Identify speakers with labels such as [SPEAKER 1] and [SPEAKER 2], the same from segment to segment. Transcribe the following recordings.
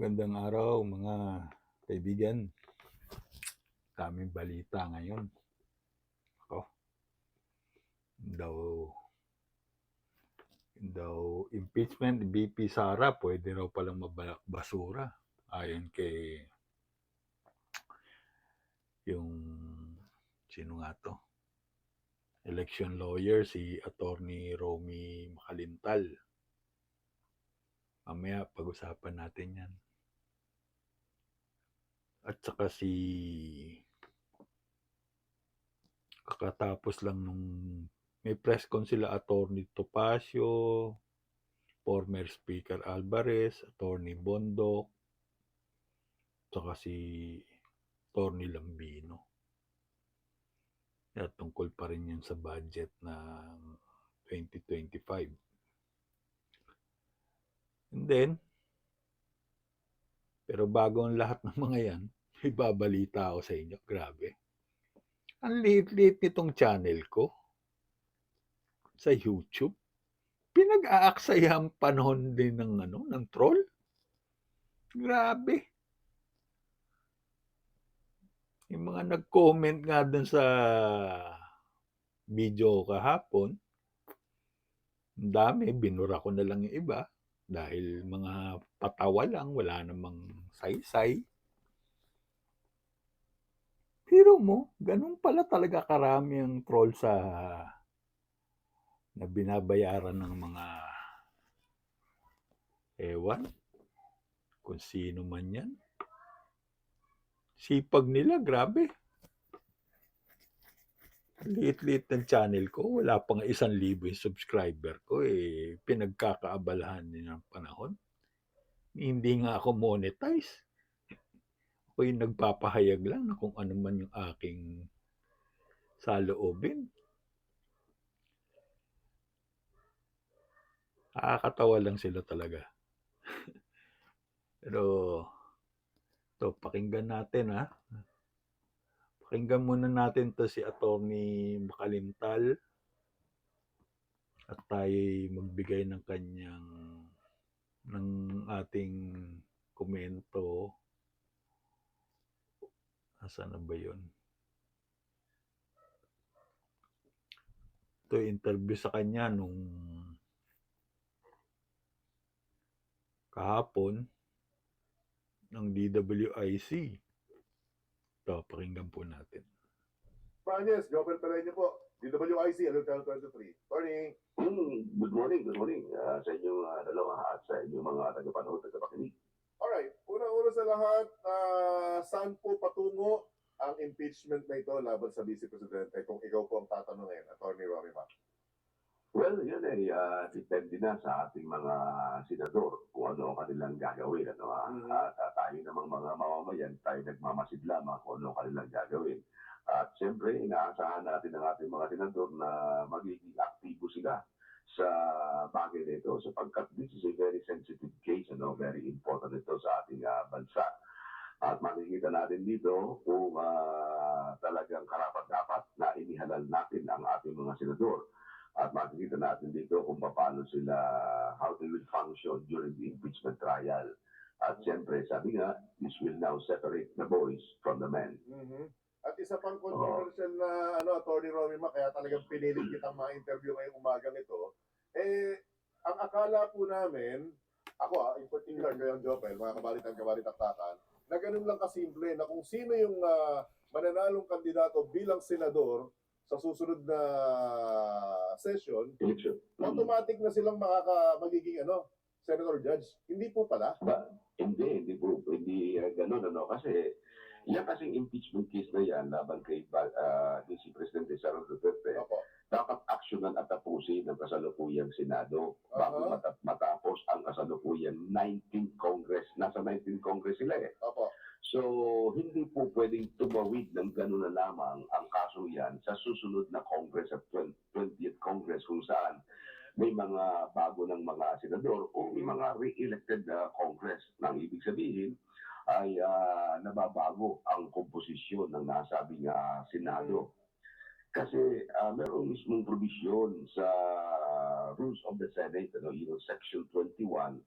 [SPEAKER 1] Magandang araw mga kaibigan. Daming balita ngayon. Ako. Daw daw impeachment BP Sara pwede raw palang mabalak basura ayon kay yung sino nga to election lawyer si attorney Romy Makalintal mamaya pag-usapan natin yan at saka si kakatapos lang nung may press con sila attorney Topacio, former speaker Alvarez, attorney Bondok, saka si attorney Lambino. Kaya tungkol pa rin yun sa budget ng 2025. And then, pero bago ang lahat ng mga yan, may babalita ako sa inyo. Grabe. Ang liit-liit nitong channel ko sa YouTube. Pinag-aaksaya ang panahon din ng ano, ng troll. Grabe. Yung mga nag-comment nga dun sa video kahapon, ang dami, binura ko na lang yung iba dahil mga patawa lang, wala namang saysay. Pero mo, ganun pala talaga karami ang troll sa na binabayaran ng mga ewan kung sino man yan. Sipag nila, grabe. Liit-liit ng channel ko, wala pang isang libo yung subscriber ko, eh, pinagkakaabalahan din ng panahon. Hindi nga ako monetize. Ako yung nagpapahayag lang na kung ano man yung aking saloobin. Nakakatawa lang sila talaga. Pero, to pakinggan natin ha. Pakinggan muna natin to si Attorney Makalintal at tayo magbigay ng kanyang ng ating komento. Asa na ba yun? Ito interview sa kanya nung kahapon ng DWIC. Ito, pakinggan po natin.
[SPEAKER 2] Francis, Jobel Pereño po, DWIC, Alutel 23. Morning.
[SPEAKER 3] Mm, good morning, good morning ah, sa inyong uh, dalawa at sa inyong mga tagapanood at tagapakinig.
[SPEAKER 2] Alright, unang-una sa lahat, ah, saan po patungo ang impeachment na ito laban sa Vice Presidente kung ikaw po ang tatanungin, Attorney Romy Mac?
[SPEAKER 3] Well, yun ay uh, depende na sa ating mga senador kung ano ang kanilang gagawin. Ano, ah.
[SPEAKER 2] Mhm.
[SPEAKER 3] At ah, tayo namang mga mamamayan, tayo nagmamasid lamang kung ano ang kanilang gagawin. At siyempre, inaasahan natin ang ating mga senador na magiging aktibo sila sa bagay na ito sapagkat this is a very sensitive case, ano, very important ito sa ating ah, bansa. At makikita natin dito kung ah, talagang karapat-dapat na inihalal natin ang ating mga senador. At makikita natin dito kung paano sila, how they will function during the impeachment trial. At siyempre, sabi nga, this will now separate the boys from the men.
[SPEAKER 2] Mhm. At isa pang controversial na ano, Attorney Romy Mac, kaya talagang pinilit kitang ma-interview ngayong umagang ito, eh, ang akala po namin, ako ah, in particular, Gayong Jopel, mga kabalitan, kabalitaktakan, na ganun lang kasimple na kung sino yung ah, mananalong kandidato bilang senador sa susunod na session,
[SPEAKER 3] Election.
[SPEAKER 2] automatic na silang makaka magiging ano, senator judge. Hindi po pala.
[SPEAKER 3] Ba, hindi, hindi po, hindi uh, ganun, ano, kasi yan kasing impeachment case na yan laban kay uh, si Presidente Sara Duterte,
[SPEAKER 2] Opo.
[SPEAKER 3] dapat aksyonan at tapusin ng kasalukuyang Senado bago mata- matapos ang kasalukuyang 19 Congress. Nasa 19 Congress sila eh.
[SPEAKER 2] Opo.
[SPEAKER 3] So, hindi po pwedeng tumawid ng gano'n na lamang ang kaso yan sa susunod na Congress at 20, 20th Congress kung saan may mga bago ng mga senador o may mga re-elected na Congress. Nang ibig sabihin ay ah, nababago ang komposisyon ng nasabing ah, Senado. Kasi uh, merong mismong provision sa Rules of the Senate, ano, yung Section 21,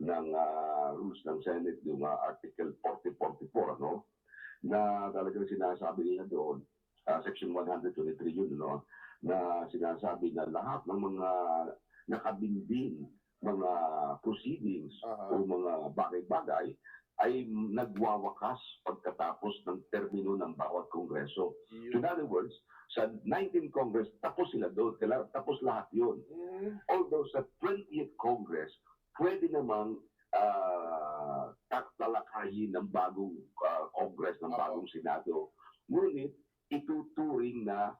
[SPEAKER 3] ng ah, rules ng Senate, yung ah, Article 4044, ano? Na talagang sinasabi nila doon, ah, Section 123 yun, no? Na sinasabi na lahat ng mga nakabinding mga proceedings
[SPEAKER 4] Aha.
[SPEAKER 3] o mga bagay-bagay ay nagwawakas pagkatapos ng termino ng bawat kongreso.
[SPEAKER 4] Yun.
[SPEAKER 3] In other words, sa 19 Congress, tapos sila doon. Tapos lahat yun.
[SPEAKER 4] Mm.
[SPEAKER 3] Although sa 20th Congress, pwede namang ah, tatalakayin ng bagong ah, Congress, ng bagong Senado. Ngunit, ituturing na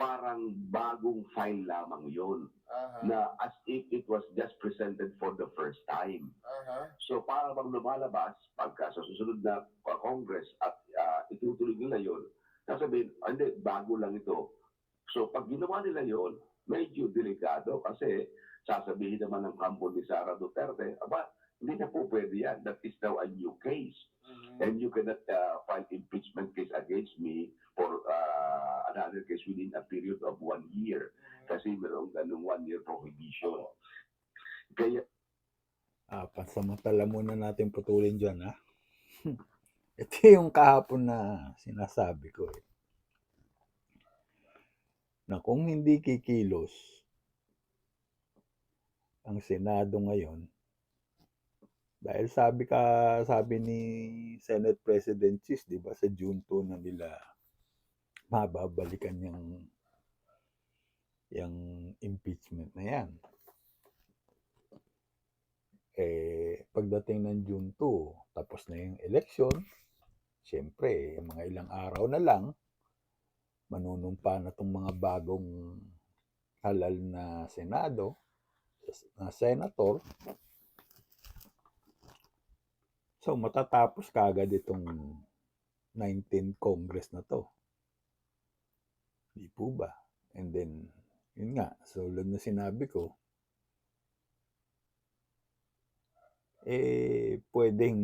[SPEAKER 3] parang bagong file lamang yon
[SPEAKER 4] Aha.
[SPEAKER 3] na as if it was just presented for the first time.
[SPEAKER 4] Aha.
[SPEAKER 3] So para bang lumalabas pagka sa susunod na uh, Congress at uh, itutuloy nila yon, sasabihin, "Ah, hindi, bago lang ito. So pag ginawa nila yon, medyo delikado kasi sasabihin naman ng kampo ni Sara Duterte, aba, hindi na po pwede yan. That is now a new case.
[SPEAKER 4] Mhm.
[SPEAKER 3] And you cannot uh, file impeachment case against me for uh, another case within a period of one year. Kasi mayroong ganung one year prohibition. Kaya
[SPEAKER 1] Ah, pansamantala muna natin putulin dyan, ha? Ito yung kahapon na sinasabi ko, eh. Na kung hindi kikilos ang Senado ngayon, dahil sabi ka, sabi ni Senate President Chis, di ba, sa June 2 na nila mababalikan yung yung impeachment na yan. Eh, pagdating ng June 2, tapos na yung election, siyempre, yung mga ilang araw na lang, manunumpa na itong mga bagong halal na Senado, na Senator. So, matatapos kagad itong 19 Congress na to. Di po ba? And then, yun nga, sulod na sinabi ko, eh, pwedeng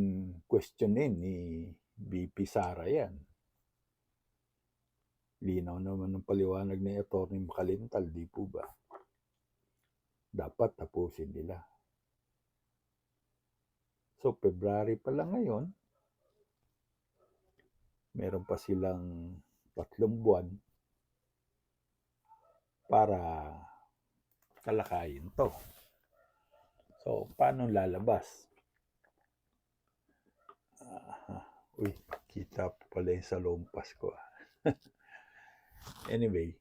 [SPEAKER 1] questionin ni BP Sara yan. Linaw naman ng paliwanag ni Atty. Makalintal, di po ba? Dapat tapusin nila. So, February pa lang ngayon, meron pa silang tatlong buwan para talakayin to. So, paano lalabas? Ah, uy, kita pa pala yung sa lompas ko. ah. anyway,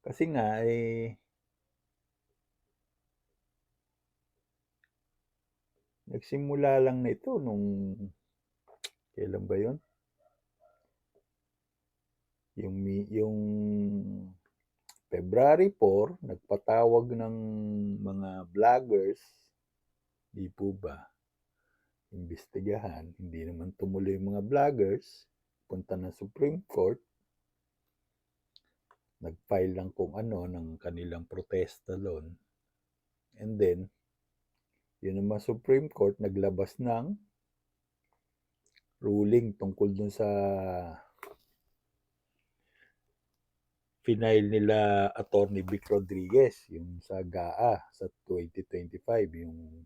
[SPEAKER 1] kasi nga, eh, nagsimula lang na ito nung, kailan ba yun? Yung, yung February 4, nagpatawag ng mga vloggers, di po ba, imbestigahan, hindi naman tumuloy yung mga vloggers, punta ng Supreme Court, nag-file lang kung ano ng kanilang protesta doon. And then, yun naman Supreme Court naglabas ng ruling tungkol dun sa final nila Attorney Vic Rodriguez, yung sa GAA sa 2025, yung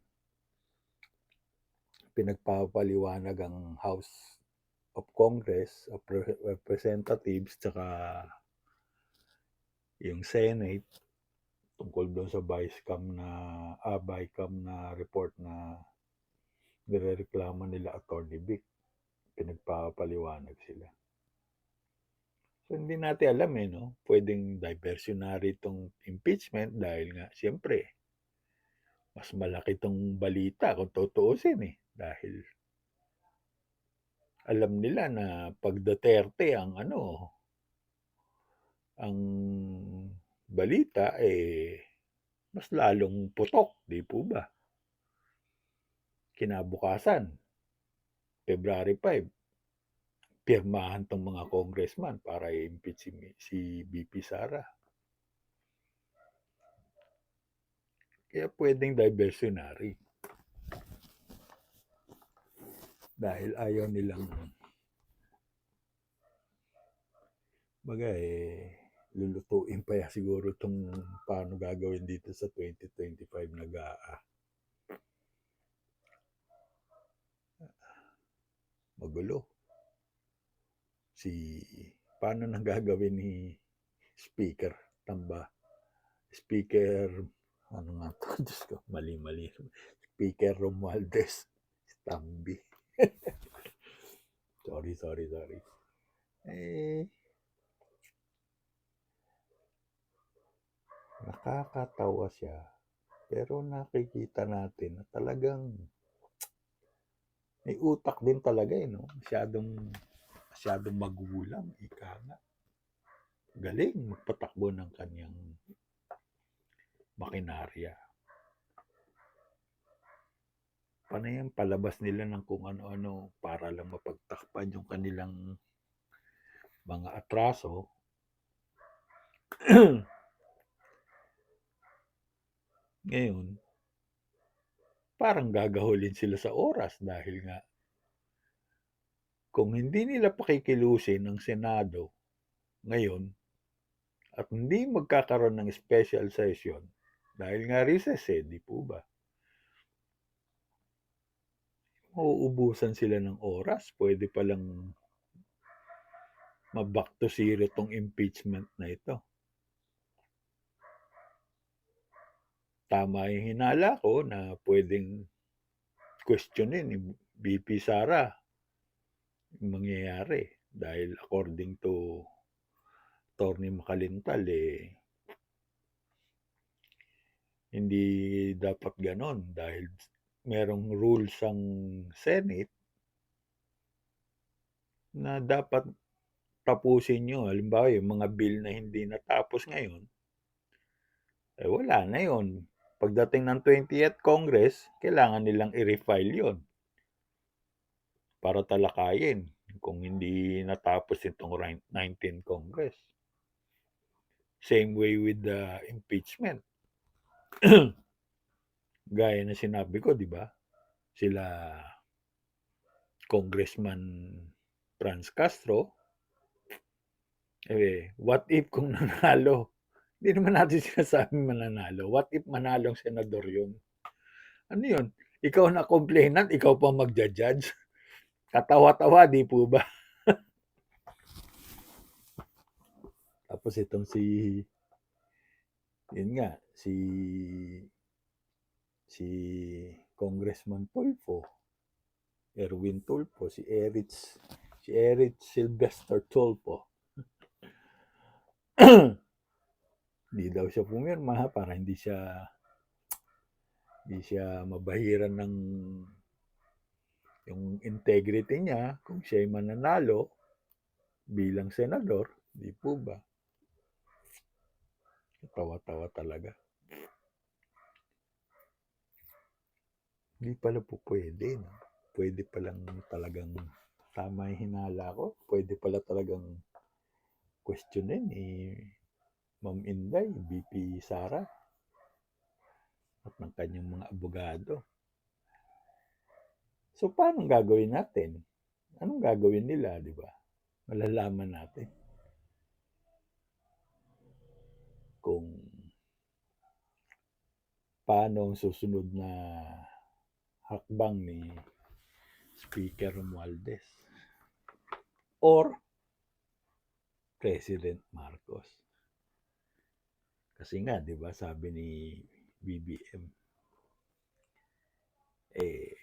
[SPEAKER 1] pinagpapaliwanag ang House of Congress of Re- Representatives tsaka yung Senate tungkol doon sa vice cam na ah, cam na report na nirereklamo nila Attorney Vic pinagpapaliwanag sila So, hindi natin alam eh, no? Pwedeng diversionary itong impeachment dahil nga, siyempre, mas malaki itong balita kung tutuusin eh. Dahil alam nila na pag Duterte ang ano, ang balita eh, mas lalong putok, di po ba? Kinabukasan, February 5, pirmahan tong mga congressman para i-impeach si, si BP Sara. Kaya pwedeng diversionary. Dahil ayaw nilang baga eh, lulutuin pa yan siguro itong paano gagawin dito sa 2025 na gaa. Magulo. Si, paano nang gagawin ni Speaker Tamba? Speaker, ano nga to? Diyos ko, mali-mali. Speaker Romualdez Tambi. sorry, sorry, sorry. Eh, nakakatawa siya. Pero nakikita natin na talagang may utak din talaga eh, no? Masyadong, masyadong magulang, ika nga. Galing magpatakbo ng kanyang makinarya. Paano yan? Palabas nila ng kung ano-ano para lang mapagtakpan yung kanilang mga atraso. Ngayon, parang gagahulin sila sa oras dahil nga kung hindi nila pakikilusin ng Senado ngayon at hindi magkakaroon ng special session dahil nga recess eh, di po ba? Mauubusan sila ng oras. Pwede palang maback to zero tong impeachment na ito. Tama yung hinala ko na pwedeng questionin ni BP Sara yung mangyayari. Dahil according to Tony Makalintal, eh, hindi dapat ganon dahil merong rules ang Senate na dapat tapusin nyo. Halimbawa, yung mga bill na hindi natapos ngayon, eh wala na yon. Pagdating ng 20th Congress, kailangan nilang i-refile yon para talakayin kung hindi natapos itong 19th Congress. Same way with the impeachment. Gaya na sinabi ko, di ba? Sila Congressman Franz Castro, eh, what if kung nanalo? Hindi naman natin sinasabing mananalo. What if manalong senador yun? Ano yun? Ikaw na complainant, ikaw pa magja-judge. Katawa-tawa, di po ba? Tapos itong si yun nga, si si Congressman Tulfo, Erwin Tulfo, si Erich, si Erich Sylvester Tulfo. Hindi daw siya pumirma para hindi siya hindi siya mabahiran ng yung integrity niya kung siya ay mananalo bilang senador, di po ba? Tawa-tawa talaga. Hindi pala po pwede. No? Pwede palang talagang tama yung hinala ko. Pwede pala talagang questionin ni Ma'am Inday, BP Sara at ng kanyang mga abogado. So, paano gagawin natin? Anong gagawin nila, di ba? Malalaman natin. Kung paano ang susunod na hakbang ni Speaker Romualdez or President Marcos. Kasi nga, di ba, sabi ni BBM, eh,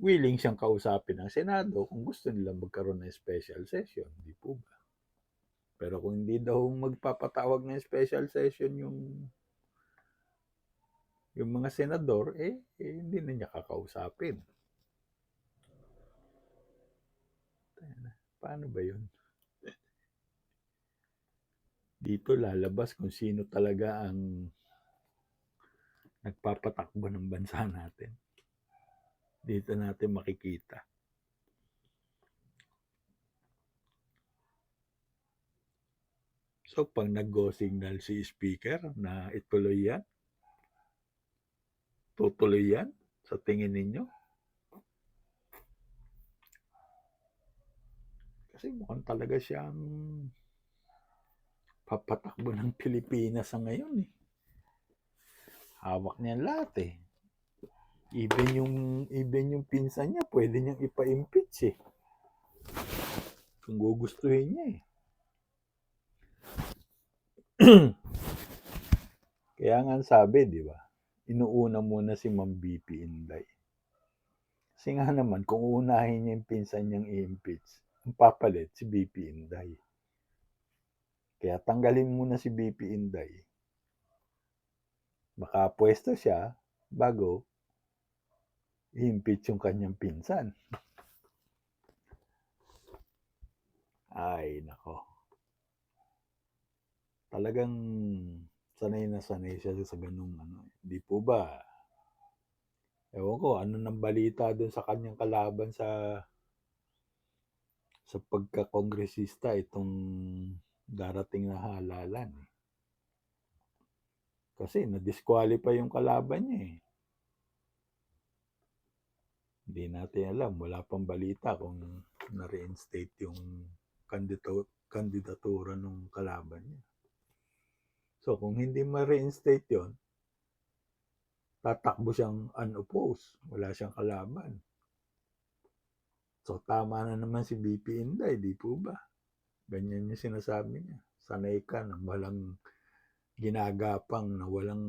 [SPEAKER 1] willing siyang kausapin ng Senado kung gusto nila magkaroon ng special session. Di po ba? Pero kung hindi daw magpapatawag ng special session yung yung mga senador, eh, eh hindi na niya kakausapin. Paano ba yun? Dito lalabas kung sino talaga ang nagpapatakbo ng bansa natin. Dito natin makikita. So, pag nag-go signal si speaker na ituloy yan, tutuloy yan sa tingin ninyo? Kasi mukhang talaga siyang papatakbo ng Pilipinas sa ngayon eh. Hawak niya lahat eh. Even yung even yung pinsan niya, pwede niyang ipa-impeach eh. Kung gugustuhin niya eh. Kaya nga sabi, di ba? Inuuna muna si Ma'am BP Inday. Kasi nga naman, kung uunahin niya yung pinsan niyang i-impeach, ang papalit si BP Inday. Kaya tanggalin muna si BP Inday. Baka pwesto siya bago i-impeach yung kanyang pinsan. Ay, nako. Talagang sanay na sanay siya sa ganung ano. Hindi po ba? Ewan ko, ano nang balita doon sa kanyang kalaban sa sa pagka-kongresista itong darating na halalan. eh. Kasi na-disqualify yung kalaban niya eh. Hindi natin alam, wala pang balita kung na-reinstate yung kandidato, kandidatura ng kalaban niya. So kung hindi ma-reinstate yon, tatakbo siyang unopposed. Wala siyang kalaban. So tama na naman si BP Inday, di po ba? Ganyan yung sinasabi niya. Sanay ka na walang ginagapang, na walang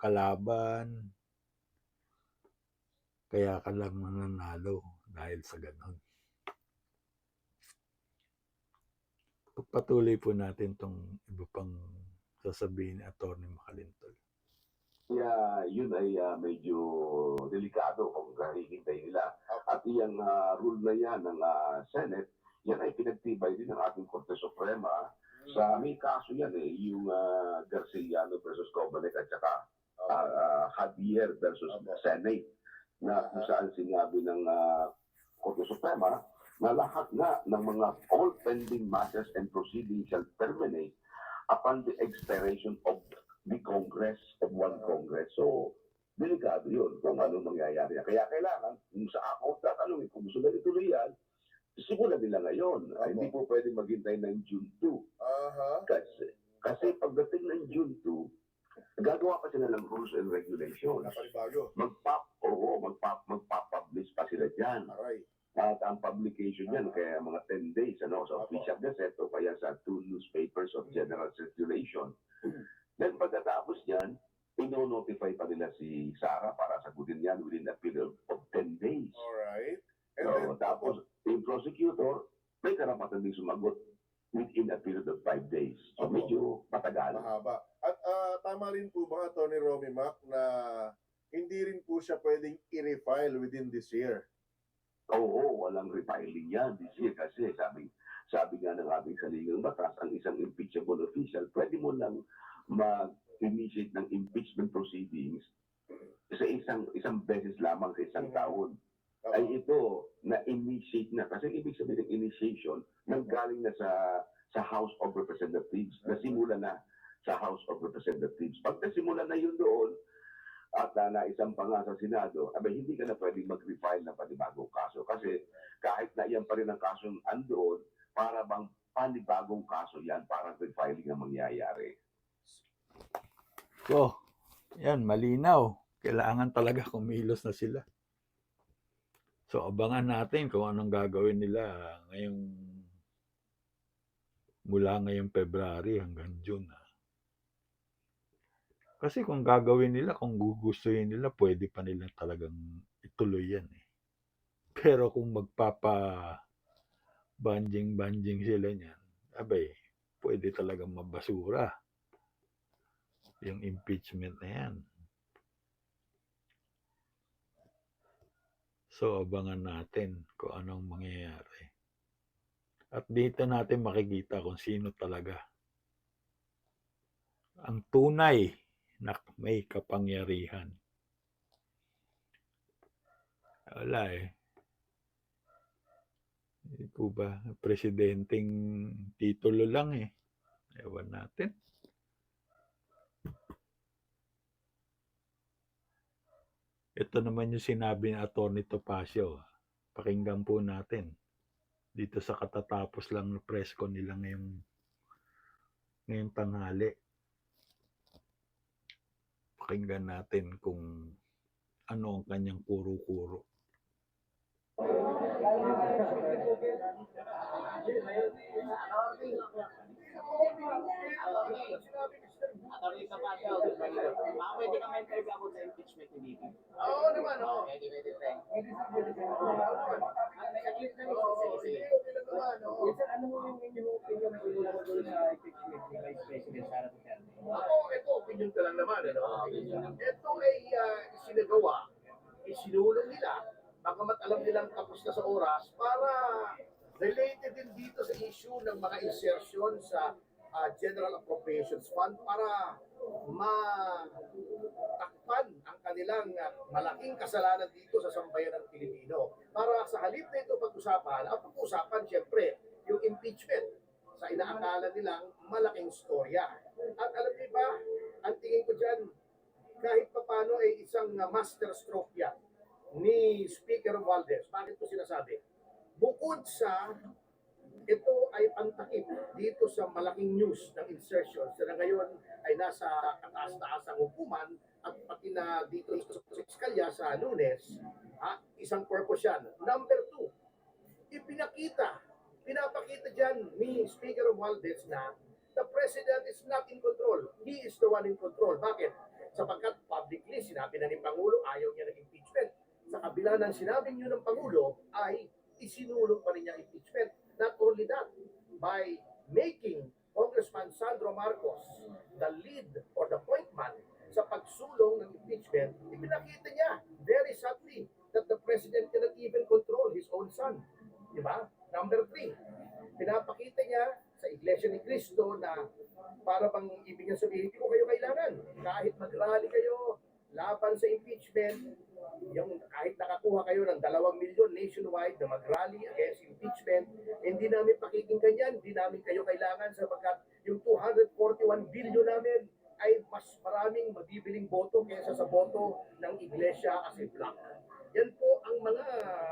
[SPEAKER 1] kalaban. Kaya ka lang nananalo dahil sa ganon. Pagpatuloy po natin tong iba pang sasabihin ni Atty. Makalintol.
[SPEAKER 3] Kaya yun ay ah, medyo delikado kung hihintay nila. At yung ah, rule na yan ng ah, Senate, yan ay pinagtibay din ng ating Korte Suprema. Sa may kaso yan eh, yung uh, Garciano versus Comelec at saka ah, ah, Javier versus
[SPEAKER 4] Apo.
[SPEAKER 3] Senate na kung saan sinabi ng ah, Korte Suprema na lahat nga ng mga all pending matters and proceedings shall terminate upon the expiration of the Congress of one Congress. So, delikado yun kung ano mangyayari. Kaya kailangan, kung sa ako tatanungin, kung gusto nila ituloy yan, simulan nila ngayon. Ay, hindi po pwede maghintay ng June 2.
[SPEAKER 4] Aha.
[SPEAKER 3] Kasi, kasi pagdating ng June 2, gagawa pa sila ng rules and regulations.
[SPEAKER 4] Napanibago.
[SPEAKER 3] Magpap, oo, magpap, magpapublish pa sila dyan.
[SPEAKER 4] Aray.
[SPEAKER 3] At ang publication yan, kaya mga 10 days, ano, sa official gazette o kaya sa two newspapers of general circulation. Then pagkatapos yan, ino-notify pa nila si Sarah para sagutin yan within a period of 10 days.
[SPEAKER 4] Alright. And
[SPEAKER 3] So,
[SPEAKER 4] then,
[SPEAKER 3] tapos, yung prosecutor, may karapatan din sumagot within a period of 5 days. So,
[SPEAKER 4] Apo.
[SPEAKER 3] medyo matagal.
[SPEAKER 4] mahaba. At ah, tama rin po ba, Tony Romy Mac, na hindi rin po siya pwedeng i-refile within this year?
[SPEAKER 3] Oo, walang refiling yan this year kasi sabi, sabi nga ng ating saligang batas, ang isang impeachable official, pwede mo lang mag-initiate ng impeachment proceedings sa isang isang beses lamang sa isang
[SPEAKER 4] Mhm.
[SPEAKER 3] taon. Ay ito, na-initiate na. Kasi ibig sabihin ng initiation, nanggaling na sa sa House of Representatives. Nasimula na sa House of Representatives. Pag nasimula na yun doon, at uh, naisang pa nga sa Senado, abay, hindi ka na pwedeng mag-refile ng panibagong kaso. Kasi kahit na yan pa rin ang kasong andoon, para bang panibagong kaso yan, para refiling ang mangyayari.
[SPEAKER 1] So, yan, malinaw. Kailangan talaga kumilos na sila. So, abangan natin kung anong gagawin nila ngayong mula ngayong February hanggang June. ah. Kasi kung gagawin nila, kung gugustuhin nila, pwede pa nila talagang ituloy yan eh. Pero kung magpapa banjing-banjing sila niyan, abay, pwede talagang mabasura yung impeachment na yan. So, abangan natin kung anong mangyayari. At dito natin makikita kung sino talaga ang tunay na may kapangyarihan. Wala eh. Hindi po ba? Presidenteng titulo lang eh. Ewan natin. Ito naman yung sinabi ni Atty. Topacio. Pakinggan po natin. Dito sa katatapos lang ng press con nila ngayong, ngayong tanghali. Pakinggan natin kung ano ang kanyang kuro-kuro.
[SPEAKER 5] Pacquiao, good morning. Baka pwede ka ma-interview ako sa impeachment ni.
[SPEAKER 4] Oo naman, oo.
[SPEAKER 5] Pwede, pwede, friend. Ah, may clip na rin. Sige, sige.
[SPEAKER 6] Ano mo yung inyong opinion po yung tungkol sa impeachment ni Vice
[SPEAKER 4] opinion ka lang naman, ano? Ito ay uh, sinagawa, isinulong nila, bagamat alam nilang tapos na sa oras, para related din dito sa issue ng mga insertion sa ah, General Appropriations Fund para matakpan ang kanilang ah, malaking kasalanan dito sa sambayan ng Pilipino. Para sa halip na ito pag-usapan, ang pag-usapan siyempre yung impeachment sa inaakala nilang malaking storya. At alam niyo ba, ang tingin ko dyan, kahit papano ay isang uh, master stroke yan ni Speaker Valdez. Bakit ko sinasabi? Bukod sa ito ay pantakip dito sa malaking news ng insertions na ngayon ay nasa kataas-taasang hukuman at pati na dito sa Piskalya sa lunes, ha, isang purpose yan. Number two, ipinakita, pinapakita dyan ni Speaker Valdez na the President is not in control. He is the one in control. Bakit? Sapagkat publicly, sinabi na ni Pangulo, ayaw niya ng impeachment. Sa kabila ng sinabi niyo ng Pangulo, ay isinulong pa rin niya impeachment. Not only that, by making Congressman Sandro Marcos the lead or the point man sa pagsulong ng impeachment, ipinakita niya very subtly that the President cannot even control his own son. Di ba? Number three, pinapakita niya sa Iglesia ni Cristo na para bang ibig niya sabihin, hindi ko kayo kailangan. Kahit mag-rally kayo laban sa impeachment, yung kahit nakakuha kayo ng dalawang milyon nationwide na mag-rally against impeachment, hindi namin pakikinggan yan, hindi namin kayo kailangan sapagkat yung 241 billion namin ay mas maraming mabibiling boto kaysa sa boto ng iglesia as a block. Yan po ang mga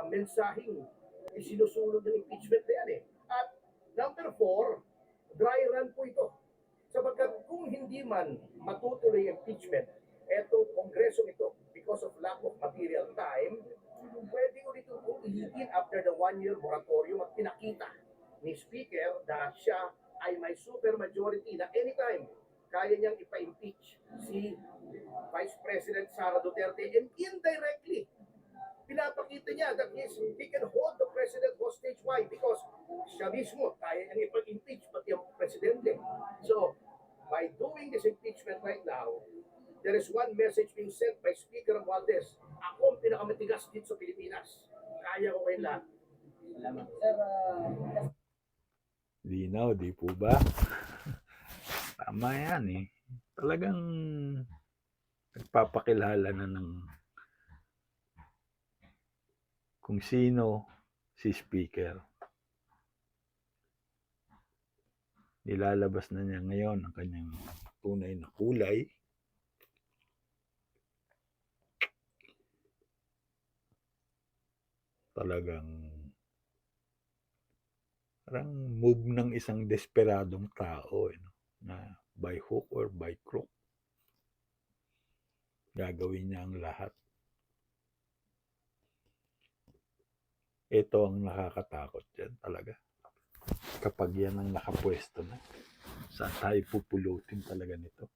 [SPEAKER 4] mensaheng isinusunod ng impeachment na yan eh. At number four, dry run po ito. Sapagkat kung hindi man matutuloy impeachment, kongreso ito, because of lack of material time, pwede ulit itong ihitin after the one-year moratorium at pinakita ni Speaker na siya ay may super majority na anytime kaya niyang ipa-impeach si Vice President Sara Duterte and indirectly pinapakita niya that yes, he can hold the president hostage. Why? Because siya mismo kaya niyang ipa-impeach pati ang presidente. So, by doing this impeachment right now, there is one message being sent by Speaker Valdez. Ako ang pinakamatigas dito sa Pilipinas. Kaya ko kayo lahat.
[SPEAKER 6] Salamat. Sir, ah,
[SPEAKER 1] Linaw, di po ba? Tama yan eh. Talagang nagpapakilala na ng kung sino si speaker. Nilalabas na niya ngayon ang kanyang tunay na kulay. Talagang parang move ng isang desperadong tao eh, no? na by hook or by crook gagawin niya ang lahat. Ito ang nakakatakot dyan talaga. Kapag yan ang nakapwesto na, saan tayo pupulutin talaga nito?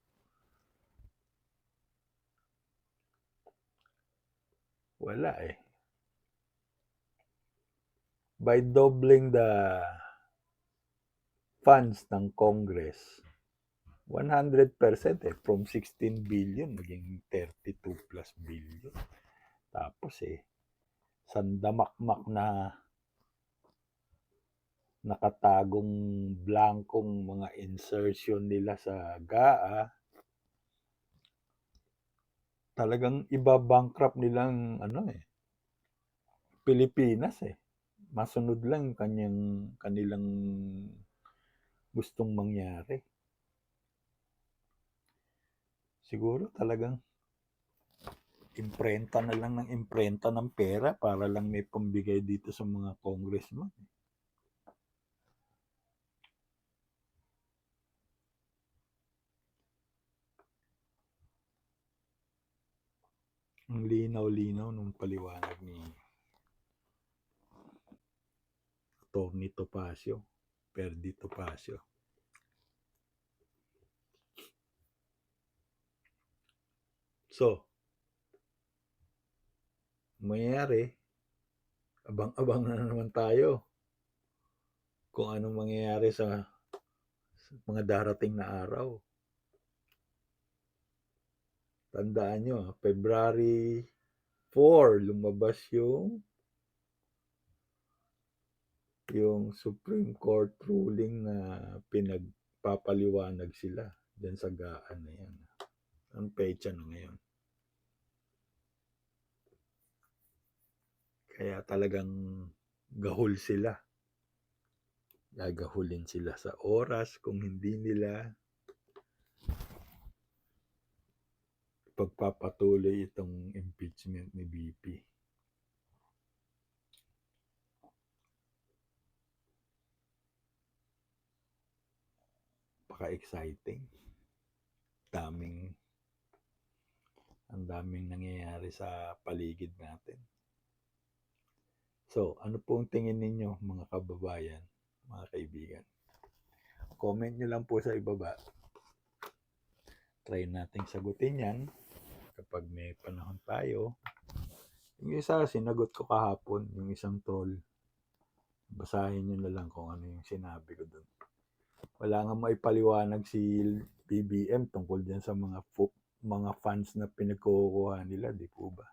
[SPEAKER 1] Wala eh. By doubling the funds ng Congress, 100% eh, from 16 billion, maging 32 plus billion. Tapos eh, sandamakmak na nakatagong blankong mga insertion nila sa GAA, talagang iba-bankrupt nilang ano eh, Pilipinas eh. Masunod lang kanyang, kanilang gustong mangyari. Siguro talagang imprenta na lang ng imprenta ng pera para lang may pambigay dito sa mga congressman. Ang linaw-linaw nung paliwanag ni Atty. Topacio, Perdi Topacio. So, mangyayari, abang-abang na naman tayo kung anong mangyayari sa, sa mga darating na araw. Tandaan nyo, ah, February 4, lumabas yung yung Supreme Court ruling na pinagpapaliwanag sila dyan sa gaan na yan. Ang pecha na ngayon. Kaya talagang gahol sila. Gagahulin sila sa oras kung hindi nila pagpapatuloy itong impeachment ni BP. Paka-exciting. Daming ang daming nangyayari sa paligid natin. So, ano pong tingin ninyo mga kababayan, mga kaibigan? Comment nyo lang po sa ibaba. Try nating sagutin yan kapag may panahon tayo. Yung isa, sinagot ko kahapon, yung isang troll. Basahin nyo na lang kung ano yung sinabi ko dun. Wala nga maipaliwanag si BBM tungkol dyan sa mga fu- mga fans na pinagkukuha nila, di po ba?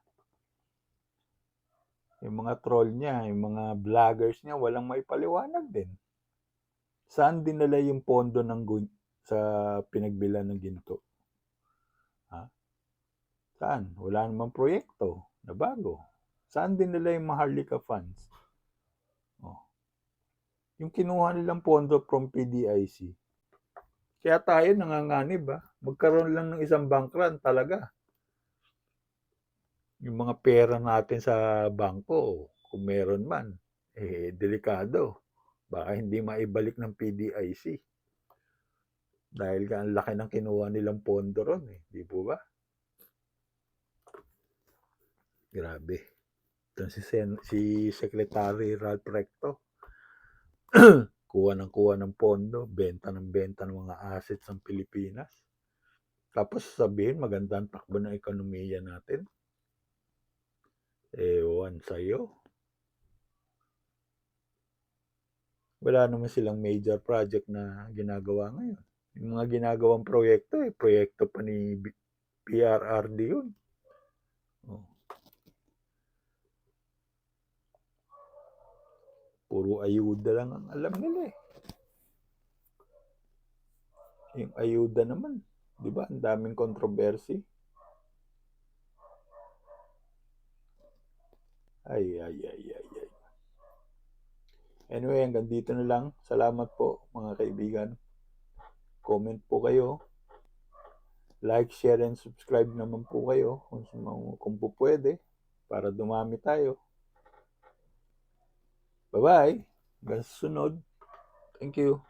[SPEAKER 1] Yung mga troll niya, yung mga vloggers niya, walang maipaliwanag din. Saan dinala yung pondo ng gun- sa pinagbilan ng ginto? Ha? Saan? Wala namang proyekto na bago. Saan dinala yung Maharlika funds? Yung kinuha nilang pondo from PDIC. Kaya tayo nanganganib ba? Magkaroon lang ng isang bank run talaga. Yung mga pera natin sa bangko, kung meron man, eh, delikado. Baka hindi maibalik ng PDIC. Dahil ang laki ng kinuha nilang pondo ron eh. Di po ba? Grabe. Ito si, Sen- si Secretary Ralph Recto. kuha ng kuha ng pondo, benta ng benta ng mga assets ng Pilipinas. Tapos sabihin, maganda ang takbo ng ekonomiya natin. Ewan sa'yo. Wala naman silang major project na ginagawa ngayon. Yung mga ginagawang proyekto, eh, proyekto pa ni PRRD yun. Puro ayuda lang ang alam nila eh. Yung ayuda naman, di ba? Ang daming controversy. Ay, ay, ay, ay, ay. Anyway, hanggang dito na lang. Salamat po, mga kaibigan. Comment po kayo. Like, share, and subscribe naman po kayo kung, kung po pwede para dumami tayo. Bye-bye. Hanggang sa sunod. Thank you.